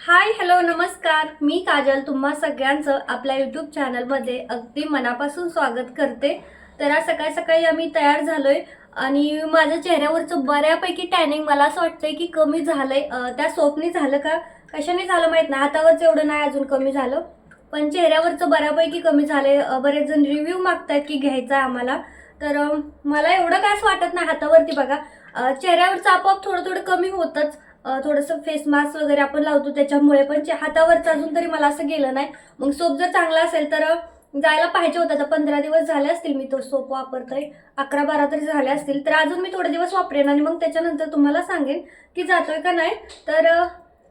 Hi hello नमस्कार. मी काजल. तुम्हा सगळ्यांचं आपल्या यूट्यूब चॅनलमध्ये अगदी मनापासून स्वागत करते. तर आज सकाळी सकाळी आम्ही तयार झालोय आणि माझ्या चेहऱ्यावरचं बऱ्यापैकी टॅनिंग मला असं वाटतंय की कमी झालंय. त्या सोपनी झालं का? कशाने झालं माहीत नाही. हातावरचं एवढं नाही अजून कमी झालं. पण चेहऱ्यावरचं बऱ्यापैकी कमी झालंय. बरेच जण रिव्ह्यू मागतायत की घ्यायचा आहे आम्हाला. तर मला एवढं काय वाटत नाही हातावरती बघा. चेहऱ्यावरचं आपोआप थोडं थोडं कमी होतंच. थोडंसं फेस मास्क वगैरे आपण लावतो त्याच्यामुळे पण चे- हातावरचं अजून तरी मला असं गेलं नाही. मग सोप जर चांगला असेल तर जायला पाहिजे होता. तर पंधरा दिवस झाले असतील मी तो सोप वापरतोय. अकरा बारा तरी झाले असतील. तर अजून मी थोडे दिवस वापरेन आणि मग त्याच्यानंतर तुम्हाला सांगेन की जातोय का नाही. तर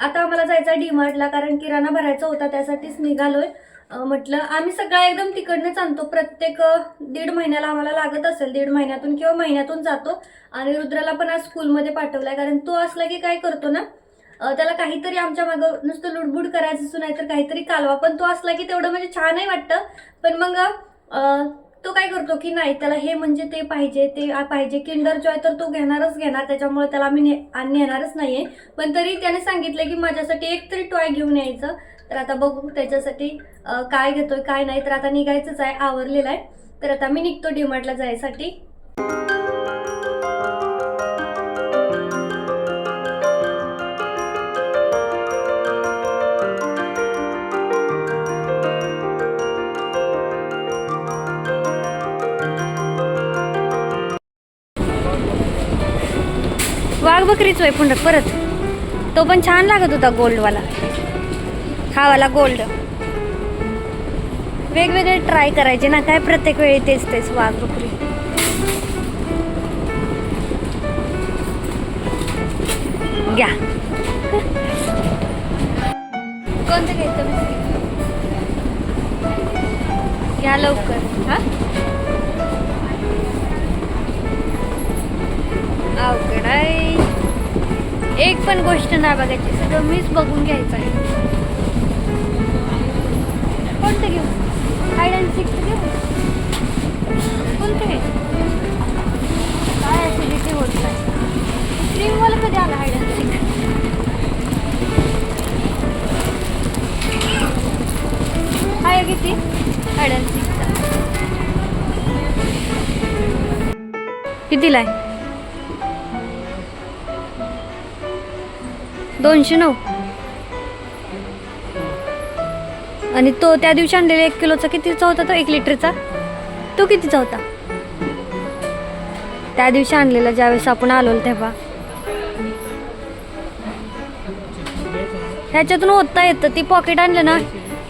आता आम्हाला जायचं आहे डी मार्टला कारण किराणा भरायचा होता त्यासाठीच निघालोय. म्हटलं आम्ही सगळा एकदम तिकडनंच आणतो. प्रत्येक दीड महिन्याला आम्हाला लागत असेल दीड महिन्यातून किंवा महिन्यातून जातो. आणि रुद्राला पण आज स्कूलमध्ये पाठवलाय कारण तो असला की काय करतो ना त्याला काहीतरी आमच्या मागं नुसतं लुडबुड करायचं असू नाही तर काहीतरी कालवा. पण तो असला की तेवढं म्हणजे छानही वाटतं. पण मग तो काय करतो की नाही त्याला हे म्हणजे ते पाहिजे ते पाहिजे. किंडर जॉय तर तो घेणारच घेणार त्याच्यामुळे त्याला आम्ही ने आ- नेणारच आहे पण तरी त्याने सांगितलं की माझ्यासाठी एक तरी टॉय घेऊन यायचं. तर आता बघू त्याच्यासाठी काय घेतोय काय नाही तर आता निघायचंच आहे आवरलेलं आहे. तर आता मी निघतो डीमार्टला जायसाठी. वाघ बकरीच आहे पुंडक परत. तो पण छान लागत होता गोल्डवाला. हा वाला गोल्ड. वेगवेगळे ट्राय करायचे ना काय प्रत्येक वेळी तेच तेच वाघ बकरी. घ्या. कोणतं घ्यायचं घ्या लवकर. हा? अवघड आहे. एक पण गोष्ट नाही बघायची सगळं मीच बघून घ्यायचं आहे. कोणते घेऊ? हाईड अँड सिक्स घेऊ? कोणते घ्यायचं काय ॲसिडिटी होत नाही. क्रीमवाला कधी आला हायड अँड सिक्स हाय किती? हायड अँड सिक्स कितीला आहे? दोनशे नऊ. आणि तो त्या दिवशी आणलेला एक किलोचा कितीचा होता तो? एक लिटरचा. तो कितीचा होता? त्या दिवशी आणलेला ज्यावेळेस आपण आलो तेव्हा. ह्याच्यातून होता येतं. ती पॉकेट आणलं ना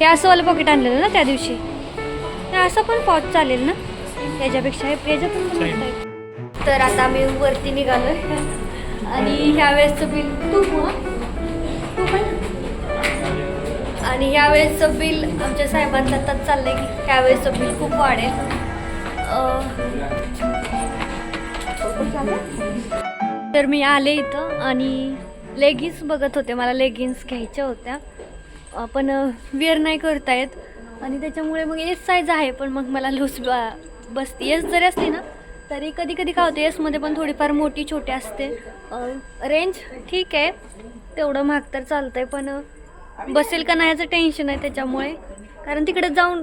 हे असंवालं पॉकेट आणलेलं ना त्या दिवशी. हे असं पण पॉच चालेल ना? याच्यापेक्षा हे याच्यातून पण तर आता मी वरती निघालो आणि ह्या वेळेसचं बिल तू तू पण आणि ह्या वेळेसचं बिल आमच्या साहेबांचं आताच आहे की ह्यावेळेसचं बिल खूप वाढेल. तर मी आले इथं आणि लेगिन्स बघत होते मला लेगिन्स घ्यायच्या होत्या. पण वेअर नाही करता येत आणि त्याच्यामुळे मग एस साईज आहे पण मग मला लूज बसते. एस जरी असली ना तरी कधी कधी काय होते एसमध्ये पण थोडीफार मोठी छोटी असते रेंज ठीक आहे तेवढं महाग तर चालतं आहे पण बसेल का नाही याचं टेन्शन आहे त्याच्यामुळे. कारण तिकडे जाऊन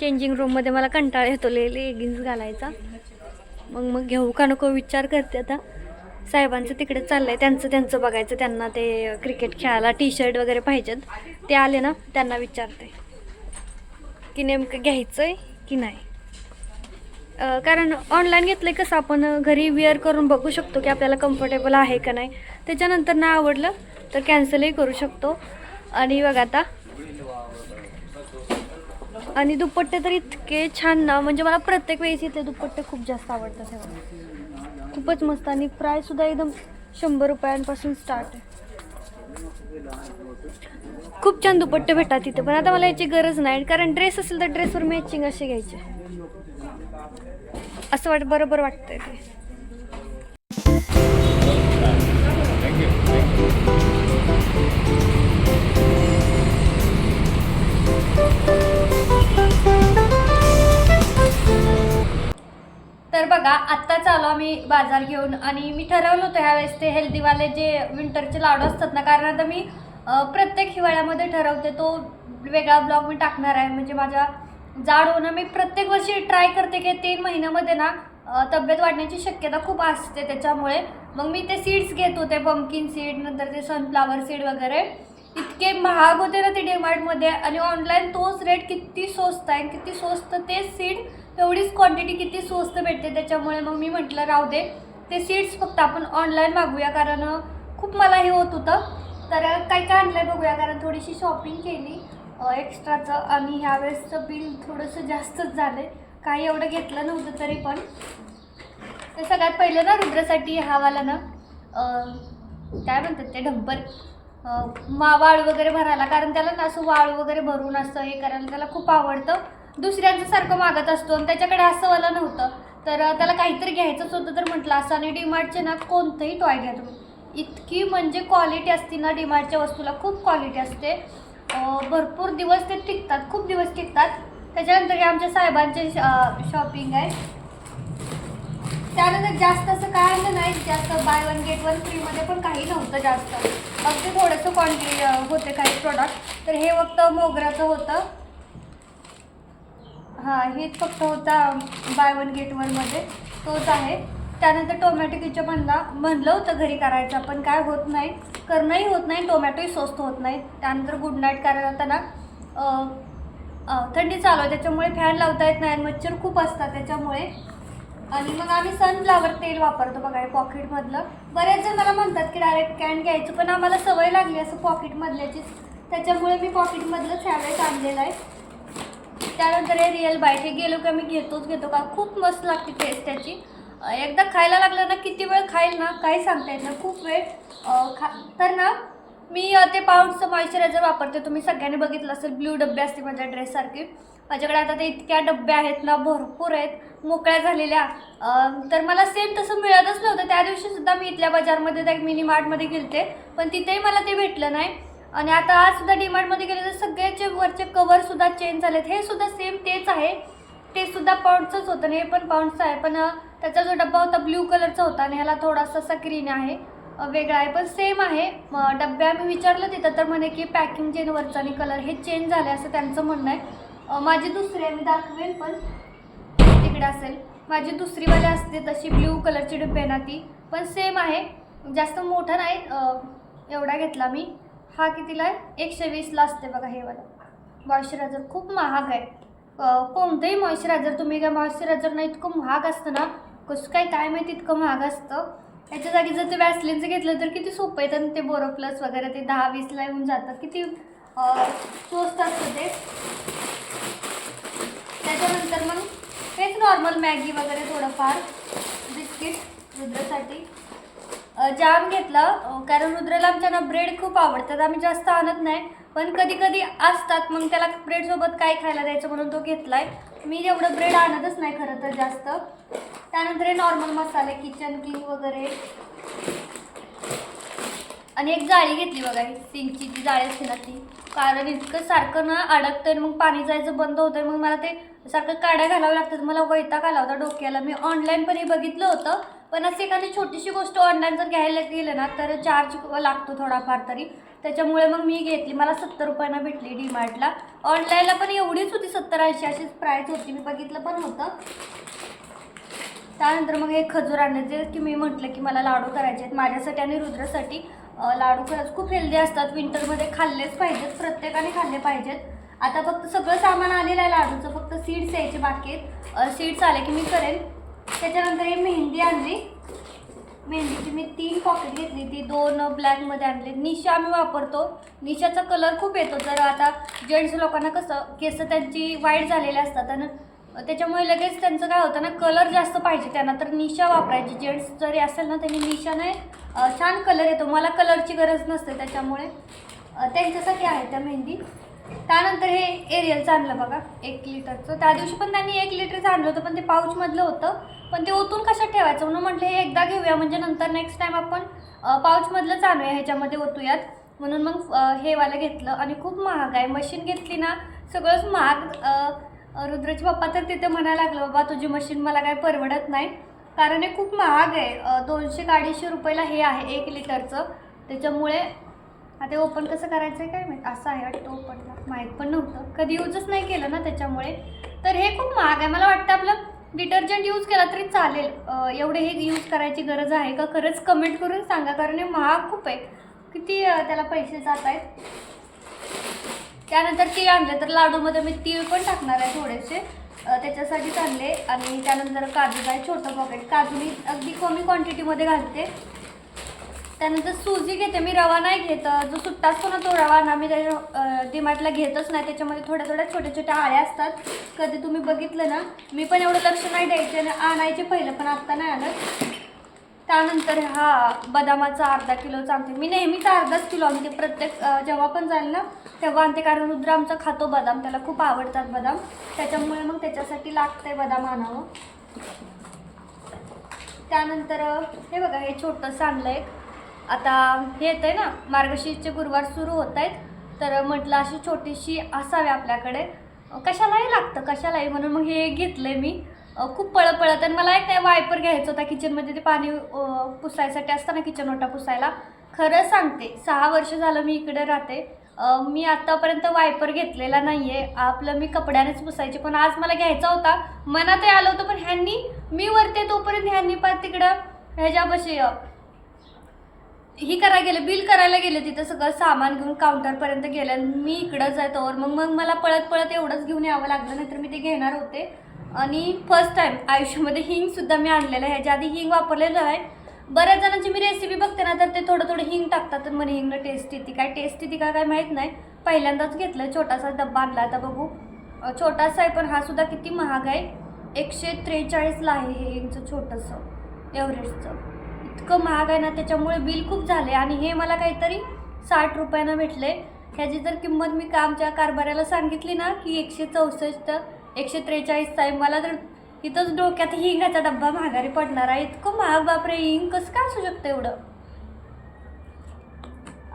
चेंजिंग रूममध्ये मला कंटाळा येतो ले लेगिन्स घालायचा. मग मग घेऊ का नको विचार करते आता. साहेबांचं तिकडे आहे त्यांचं त्यांचं बघायचं त्यांना ते क्रिकेट खेळायला टी शर्ट वगैरे पाहिजेत. ते आले ना त्यांना विचारते. की नेमकं घ्यायचं आहे की नाही? कारण ऑनलाईन घेतलं आहे कसं आपण घरी वेअर करून बघू शकतो की आपल्याला कम्फर्टेबल आहे का नाही. त्याच्यानंतर नाही आवडलं तर कॅन्सलही करू शकतो. आणि बघा आता. आणि दुपट्टे तर इतके छान ना म्हणजे मला प्रत्येक वेळेस इथे दुपट्टे खूप जास्त आवडतात हे खूपच मस्त आणि प्रायसुद्धा एकदम शंभर रुपयांपासून स्टार्ट आहे. खूप छान दुपट्टे भेटतात तिथे पण आता मला याची गरज नाही कारण ड्रेस असेल तर ड्रेसवर मॅचिंग असे घ्यायचे. असं वाट बरोबर वाटतंय ते. तर बघा आत्ताच आलो आम्ही बाजार घेऊन आणि मी ठरवलं होतं ह्यावेळेस ते हेल्दीवाले जे विंटरचे लाडू असतात ना कारण आता मी प्रत्येक हिवाळ्यामध्ये ठरवते तो वेगळा ब्लॉग मी टाकणार आहे. म्हणजे माझ्या जाड होणं. मी प्रत्येक वर्षी ट्राय करते की तीन महिन्यामध्ये ना तब्येत वाढण्याची शक्यता खूप असते त्याच्यामुळे. मग मी ते सीड्स घेत होते पम्पकिन सीड नंतर ते सनफ्लावर सीड वगैरे. इतके महाग होते ना ते डीमार्टमध्ये आणि ऑनलाईन तोच रेट किती स्वस्त आहे किती स्वस्त तेच सीड तेवढीच क्वांटिटी किती स्वस्त भेटते. त्याच्यामुळे मग मी म्हटलं राहू दे ते सीड्स फक्त आपण ऑनलाईन मागूया. कारण खूप मला हे होत होतं. तर काय काय आणलं आहे बघूया. कारण थोडीशी शॉपिंग केली. एक्स्ट्राचं आणि ह्यावेळेसचं बिल थोडंसं जास्तच झालं आहे काही एवढं घेतलं नव्हतं तरी पण. तर सगळ्यात पहिलं ना रुद्रासाठी हावाला ना काय म्हणतात ते ढंपर मा वाळू वगैरे भरायला. कारण त्याला ना असं वाळू वगैरे भरून असं हे करायला त्याला खूप आवडतं. दुसऱ्यांचं सारखं मागत असतो आणि त्याच्याकडे असं वाला नव्हतं. तर त्याला काहीतरी घ्यायचंच होतं तर म्हटलं असं आणि डीमार्टचे ना कोणतंही टॉय घ्या तुम्ही. इतकी म्हणजे क्वालिटी असते ना डीमार्टच्या वस्तूला खूप क्वालिटी असते. भरपूर दिवस ते टिकतात खूप दिवस टिकतात. त्याच्यानंतर हे आमच्या साहेबांचे शॉपिंग आहे. त्यानंतर जास्त असं काय आलं नाही जास्त बाय वन गेट वन फ्रीमध्ये पण काही नव्हतं जास्त. अगदी थोडंसं क्वांटिटी होते काही प्रोडक्ट तर हे फक्त मोगऱ्याचं होतं. हां हेच फक्त होता बाय वन गेट वनमध्ये तोच आहे. त्यानंतर टोमॅटो किचप म्हणला म्हणलं होतं घरी करायचं पण काय होत नाही करणंही होत नाही टोमॅटोही स्वस्त होत नाही. त्यानंतर गुड नाईट करायला त्यांना थंडी चालू आहे त्याच्यामुळे फॅन लावता येत नाही मच्छर खूप असतात त्याच्यामुळे. आणि मग आम्ही सनफ्लावर तेल वापरतो बघा हे पॉकेटमधलं बरेच जण मला म्हणतात की डायरेक्ट कॅन घ्यायचं पण आम्हाला सवय लागली असं पॉकेटमधल्याचीच त्याच्यामुळे मी पॉकेटमधलंच ह्यावेळेस आणलेलं आहे. त्यानंतर हे रिअल बाईट हे गेलो की आम्ही घेतोच घेतो का खूप मस्त लागते टेस्ट त्याची. एकदा खायला लागलं ना किती वेळ खाईल ना काही सांगता येत नाही. खूप वेळ खा तर ना मी ते पाऊंडचं मॉइश्चरायझर वापरते. तुम्ही सगळ्यांनी बघितलं असेल ब्ल्यू डब्बे असते माझ्या ड्रेससारखे माझ्याकडे आता ते इतक्या डब्या आहेत ना भरपूर आहेत मोकळ्या झालेल्या. तर मला सेम तसं मिळतच नव्हतं. त्या दिवशीसुद्धा मी इथल्या बाजारमध्ये त्या मिनी मार्टमध्ये गेलते. पण तिथेही मला ते भेटलं नाही. आणि आता आज सुद्धा डीमार्टमध्ये गेले तर सगळ्याचे वरचे कवरसुद्धा चेंज झालेत. हे सुद्धा सेम तेच आहे. ते सुद्धा पाऊंडचंच होतं हे पण पाऊंडचं आहे. पण त्याचा जो डब्बा होता ब्ल्यू कलरचा होता आणि ह्याला थोडासा असा ग्रीन आहे वेगळा आहे पण सेम आहे. डब्बे डब्या मी विचारलं तिथं तर म्हणे की पॅकिंग चेन वरचा आणि कलर हे चेंज झाले असं त्यांचं म्हणणं आहे. माझी दुसरी आहे मी दाखवेल पण तिकडे असेल. माझी दुसरीवाली असते तशी ब्ल्यू कलरची डब्बी आहे ना ती पण सेम आहे. जास्त मोठा नाही एवढा घेतला मी. हा कितीला आहे? एकशे वीसला असते बघा हे वाला. मॉइश्चरायझर खूप महाग आहे. कोणतंही मॉइश्चरायझर तुम्ही काय मॉइश्चरायझर ना इतकं महाग असतं ना कसं काय काय माहिती इतकं महाग असतं. याच्या जागी जर ते वॅसलिनचं घेतलं तर किती सोपं येतं आणि ते बोरो प्लस वगैरे ते दहा वीसला येऊन जातं किती स्वस्त असतं ते. त्याच्यानंतर मग तेच नॉर्मल मॅगी वगैरे थोडंफार. बिस्किट रुद्रासाठी. जाम घेतला कारण रुद्राला आमच्या ना ब्रेड खूप आवडतात आम्ही जास्त आणत नाही. पण कधी कधी असतात मग त्याला ब्रेडसोबत काय खायला द्यायचं म्हणून तो घेतलाय. मी एवढं ब्रेड आणतच नाही खरं तर जास्त. त्यानंतर हे नॉर्मल मसाले किचन किंग वगैरे. आणि एक जाळी घेतली बघा ही सिंकची जी जाळी असते ना ती. कारण इतकं सारखं ना अडकतं मग पाणी जायचं बंद होतं मग मला ते सारखं काड्या घालावं लागतात मला वैताग आला होता डोक्याला. मी ऑनलाईन पण हे बघितलं होतं पण अशी एखादी छोटीशी गोष्ट ऑनलाईन जर घ्यायला गेलं ना तर चार्ज लागतो थोडाफार तरी. त्याच्यामुळे मग मी घेतली. मला सत्तर रुपयांना भेटली डीमार्टला ऑनलाईनला पण एवढीच होती सत्तर ऐंशी अशीच प्राईस होती. मी बघितलं पण होतं त्यानंतर मग हे खजूर आणण्याचे की मी म्हटलं की मला लाडू करायचे आहेत माझ्यासाठी आणि रुद्रासाठी. लाडू खरंच खूप हेल्दी असतात. विंटरमध्ये खाल्लेच पाहिजेत. प्रत्येकाने खाल्ले पाहिजेत. आता फक्त सगळं सामान आलेलं आहे लाडूचं. फक्त सीड्स यायचे बाकी आहेत. सीड्स आले की मी करेन. त्याच्यानंतर ही मेहंदी आणली. मेहंदीची मी तीन पॉकेट घेतली. ती दोन ब्लॅकमध्ये आणले. निशा आम्ही वापरतो. निशाचा कलर खूप येतो. तर आता जेंट्स लोकांना कसं केस त्यांची वाईट झालेली असतात आणि त्याच्यामुळे लगेच त्यांचं काय होतं ना कलर जास्त पाहिजे त्यांना. तर निशा वापरायची. जेंट्स जरी असेल ना त्यांनी निशाने छान कलर येतो. मला कलरची गरज नसते त्याच्यामुळे त्यांच्यासाठी आहे त्या मेहंदी. त्यानंतर हे एरियलचं आणलं बघा एक लिटरचं. त्या दिवशी पण त्यांनी एक लिटरचं आणलं होतं पण ते पाऊचमधलं होतं. पण ते ओतून कशात ठेवायचं? म्हणून म्हटलं हे एकदा घेऊया म्हणजे नंतर नेक्स्ट टाईम आपण पाऊचमधलंच आणूया ह्याच्यामध्ये ओतूयात. म्हणून मग हेवालं हे घेतलं आणि खूप महाग आहे. मशीन घेतली ना सगळंच महाग. रुद्रचे पप्पा तर तिथे म्हणायला लागलं बाबा तुझी मशीन मला काय परवडत नाही. कारण हे खूप महाग आहे. दोनशे अडीचशे रुपयाला हे आहे एक लिटरचं. त्याच्यामुळे आता ओपन कसं करायचं आहे काय माहीत? असं आहे वाटतं ओपनला माहीत पण नव्हतं. कधी यूजच नाही केलं ना त्याच्यामुळे. तर हे खूप महाग आहे. मला वाटतं आपलं डिटर्जंट यूज केला तरी चालेल. एवढे हे यूज करायची गरज आहे का? खरंच कमेंट करून सांगा. कारण हे महाग खूप आहे. किती त्याला पैसे जात आहेत? त्यानंतर तीळ आणले तर लाडूमध्ये मी तीळ पण टाकणार आहे थोडेसे. त्याच्यासाठीच आणले आणि त्यानंतर काजूचं आहे छोटं पॉकेट काजू मी अगदी कमी क्वांटिटीमध्ये घालते. त्यानंतर सुजी घेते मी रवा नाही घेत. जो सुट्टा असतो ना तो रवा ना मी त्याच्या डिमार्टला घेतच नाही. त्याच्यामध्ये थोड्या थोड्या छोट्या छोट्या आळ्या असतात. कधी तुम्ही बघितलं ना मी पण एवढं लक्ष नाही द्यायचे आणि आणायचे पहिलं पण आत्ता नाही आणत. त्यानंतर हा बदामाचा अर्धा किलोचा आणते मी नेहमीच अर्धाच किलो आणते. प्रत्येक जेव्हा पण जाईल ना तेव्हा आणते. कारण रुद्र आमचा खातो बदाम. त्याला खूप आवडतात बदाम. त्याच्यामुळे मग त्याच्यासाठी लागतंय बदाम आणावं. त्यानंतर हे बघा हे छोटंसं आणलं एक आता हे येतं आहे ना मार्गशीर्षचे गुरुवार सुरू होत आहेत तर म्हटलं अशी छोटीशी असावी आपल्याकडे. कशालाही लागतं कशालाही म्हणून मग हे घेतलं आहे मी खूप पळत पळत आणि मला एक वायपर घ्यायचं होता किचनमध्ये ते पाणी पुसायसाठी असतं ना किचन ओटा पुसायला. खरं सांगते सहा वर्ष झालं मी इकडे राहते. मी आत्तापर्यंत वायपर घेतलेला नाही आहे आपलं मी कपड्यानेच पुसायचे पण आज मला घ्यायचा होता. मनातही आलं होतं पण ह्यांनी मी वरते तोपर्यंत ह्यांनी पण तिकडं ह्याच्यापाशी ही करायला गेले बिल करायला गेले तिथं सगळं सामान घेऊन काउंटरपर्यंत गेले मी इकडंच आहे तोवर मग मग मला पळत पळत एवढंच घेऊन यावं लागलं नाहीतर मी ते घेणार होते. आणि फर्स्ट टाईम आयुष्यामध्ये हिंगसुद्धा मी आणलेलं आहे. ह्याच्या आधी हिंग वापरलेलं आहे बऱ्याच जणांची मी रेसिपी बघते ना तर ते थोडं थोडं हिंग टाकतात. तर म्हणे हिंगनं टेस्ट येते काय टेस्ट येते का काय माहीत नाही. पहिल्यांदाच घेतलं छोटासा डब्बा आणला आता बघू. छोटासा आहे पण हा सुद्धा किती महाग आहे. एकशे त्रेचाळीसला आहे हे हिंगचं छोटंसं एव्हरेस्टचं. इतकं महाग आहे ना त्याच्यामुळे बिल खूप झाले आणि हे मला काहीतरी साठ रुपयानं भेटले. ह्याची जर किंमत मी का आमच्या कारभाऱ्याला सांगितली ना की एकशे चौसष्ट एकशे त्रेचाळीसचा आहे मला तर इथंच डोक्यात हिंगाचा डब्बा महागारी पडणार आहे. इतकं महाग बापरे हिंग कसं काय असू शकतं एवढं?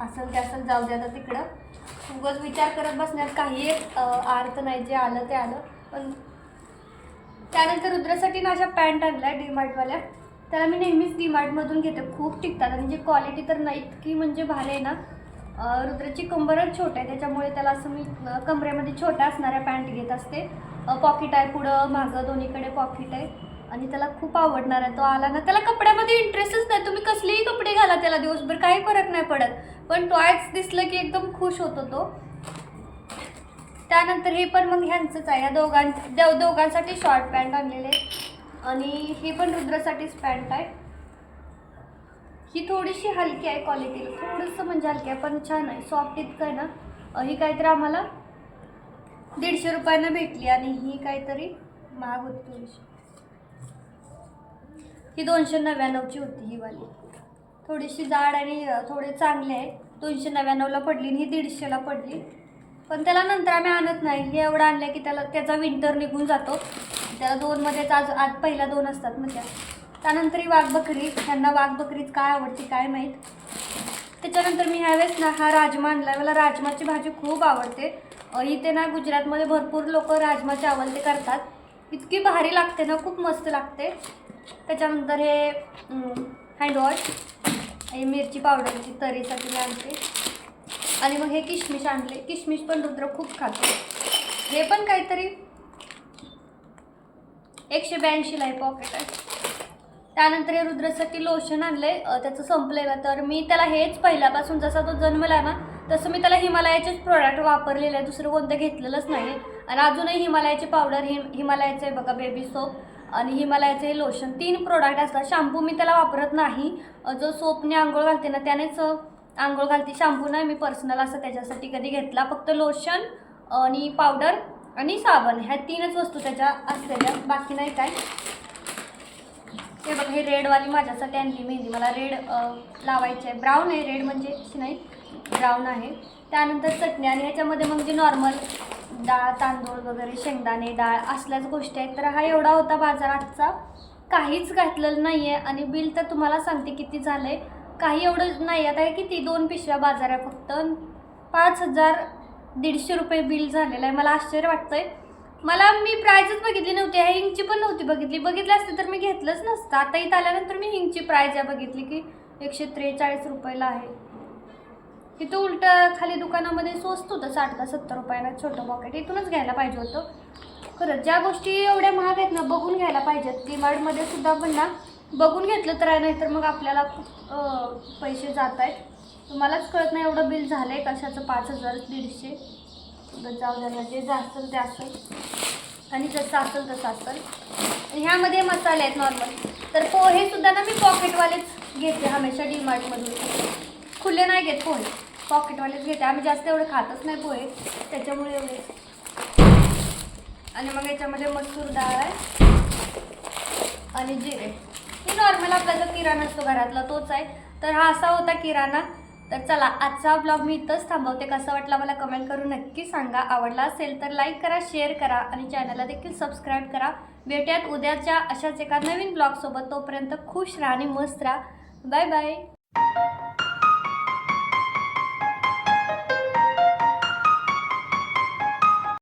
असेल ते असेल जाऊ दे आता तिकडं. उगाच विचार करत बसण्यात काही एक अर्थ नाही जे आलं ते आलं. पण त्यानंतर रुद्रासाठी ना अशा पॅन्ट आणल्या डीमार्टवाल्या. त्याला मी नेहमीच डीमार्टमधून घेते. खूप टिकतात आणि जी क्वालिटी तर नाही इतकी म्हणजे भारी आहे ना. रुद्राची कंबरच छोट आहे. त्याच्यामुळे त्याला असं मी कमरेमध्ये छोट्या असणाऱ्या पॅन्ट घेत असते. पॉकेट आहे पुढं मागं दोन्हीकडे पॉकेट आहे. आणि त्याला खूप आवडणार आहे. तो आला ना त्याला कपड्यामध्ये इंटरेस्टच नाही. तुम्ही कसलेही कपडे घाला त्याला दिवसभर. काही फरक नाही पडत. पण टॉयच दिसलं की एकदम खुश होतो तो. त्यानंतर हे पण मग ह्यांचंच आहे. या दोघां दोघांसाठी शॉर्ट पॅन्ट आणलेले. आहे आणि हे पण रुद्रासाठीच पॅन्ट आहे. ही थोडीशी हलकी आहे क्वालिटी थोडंसं म्हणजे हलकी आहे पण छान आहे. सॉफ्ट इतकं आहे ना. ही काहीतरी आम्हाला दीडशे रुपयानं भेटली आणि ही काहीतरी महाग होती थोडीशी. ही दोनशे नव्याण्णवची होती ही वाली. थोडीशी जाड आणि थोडे चांगले आहे. दोनशे नव्याण्णवला पडली आणि ही दीडशेला पडली. पण त्याला नंतर आम्ही आणत नाही. हे एवढं आणलं की त्याला त्याचा विंटर निघून जातो. त्याला दोनमध्येच आज आज पहिला दोन असतात म्हणजे त्यानंतर ही वाघ बकरी ह्यांना वाघ बकरीत काय आवडते काय माहीत? त्याच्यानंतर मी ह्यावेळेस ना हा राजमा आणला मला राजमाची भाजी खूप आवडते. इथे ना गुजरातमध्ये भरपूर लोक राजमाचे आवडते करतात. इतकी भारी लागते ना खूप मस्त लागते. त्याच्यानंतर हे हँडवॉश हे मिरची पावडरची तरीसाठी मी आणते. आणि मग हे किशमिश आणले. किशमिश पण रुद्र खूप खातो. हे पण काहीतरी एकशे ब्याऐंशीला आहे पॉकेट आहे. त्यानंतर हे रुद्रसाठी लोशन आणले त्याचं संपलेलं तर मी त्याला हेच पहिल्यापासून जसा तो जन्मला ना तसं मी त्याला हिमालयाचेच प्रोडक्ट वापरलेले आहे. दुसरं कोणतं घेतलेलंच नाही. आणि अजूनही हिमालयाची पावडर हिम हिमालयाचं आहे बघा बेबी सोप आणि हिमालयाचे हे लोशन तीन प्रोडक्ट असतात. शॅम्पू मी त्याला वापरत नाही. जो सोपने आंघोळ घालते ना त्यानेच आंघोळ घालते. शॅम्पू नाही मी पर्सनल असं त्याच्यासाठी कधी घेतला. फक्त लोशन आणि पावडर आणि साबण ह्या तीनच वस्तू त्याच्या असलेल्या बाकी नाही काय. हे बघा हे रेडवाली माझ्यासाठी आणली मेहंदी. मला रेड लावायची आहे. ब्राऊन आहे रेड म्हणजे नाही ब्राऊन आहे. त्यानंतर चटणी आणि ह्याच्यामध्ये मग जे नॉर्मल डाळ तांदूळ वगैरे शेंगदाणे डाळ असल्याच गोष्टी आहेत. तर हा एवढा होता बाजारातचा. काहीच घातलेलं नाही आहे आणि बिल तर तुम्हाला सांगते किती झालं आहे काही एवढं नाही. आता हे किती? दोन पिशव्या बाजार आहे फक्त. पाच हजार दीडशे रुपये बिल झालेलं आहे. मला आश्चर्य वाटतंय. मला मी प्राईजच बघितली नव्हती. ह्या हिंगची पण नव्हती बघितली. बघितली असते तर मी घेतलंच नसतं. आता इथं आल्यानंतर मी हिंगची प्राईज आहे बघितली की एकशे त्रेचाळीस रुपयाला आहे. इथं उलट खाली दुकानामध्ये स्वस्त होतं. साठ का सत्तर रुपयाला छोटं पॉकेट इथूनच घ्यायला पाहिजे होतं. खरंच ज्या गोष्टी एवढ्या महाग आहेत ना बघून घ्यायला पाहिजेत. डीमार्टमध्ये सुद्धा पण ना बघून घेतलं तर आहे नाही तर मग आपल्याला खूप पैसे जात आहेत मलाच कळत नाही एवढं बिल झालं आहे कशाचं? पाच हजार दीडशे. जाऊ द्या जे जे असेल ते असेल. आणि जसं असेल तसं असेल. ह्यामध्ये मसाले आहेत नॉर्मल तर पोहे सुद्धा ना मी पॉकेटवालेच घेते हमेशा डीमार्टमधून खुले नाही घेत पोहे. पॉकेटवालेच घेते. आम्ही जास्त एवढं खातच नाही पोहे. त्याच्यामुळे एवढे. आणि मग याच्यामध्ये मसूर डाळ आहे आणि जिरे. हे नॉर्मल आपला जो किराणा असतो घरातला तोच आहे. तर हा असा होता किराणा. तर चला आजचा ब्लॉग मी इथंच थांबवते. कसा वाटला मला कमेंट करून नक्की सांगा. आवडला असेल तर लाईक करा शेअर करा आणि चॅनलला देखील सबस्क्राईब करा. भेटूयात उद्याच्या अशाच एका नवीन ब्लॉगसोबत तोपर्यंत खुश राहा आणि मस्त राहा. Bye bye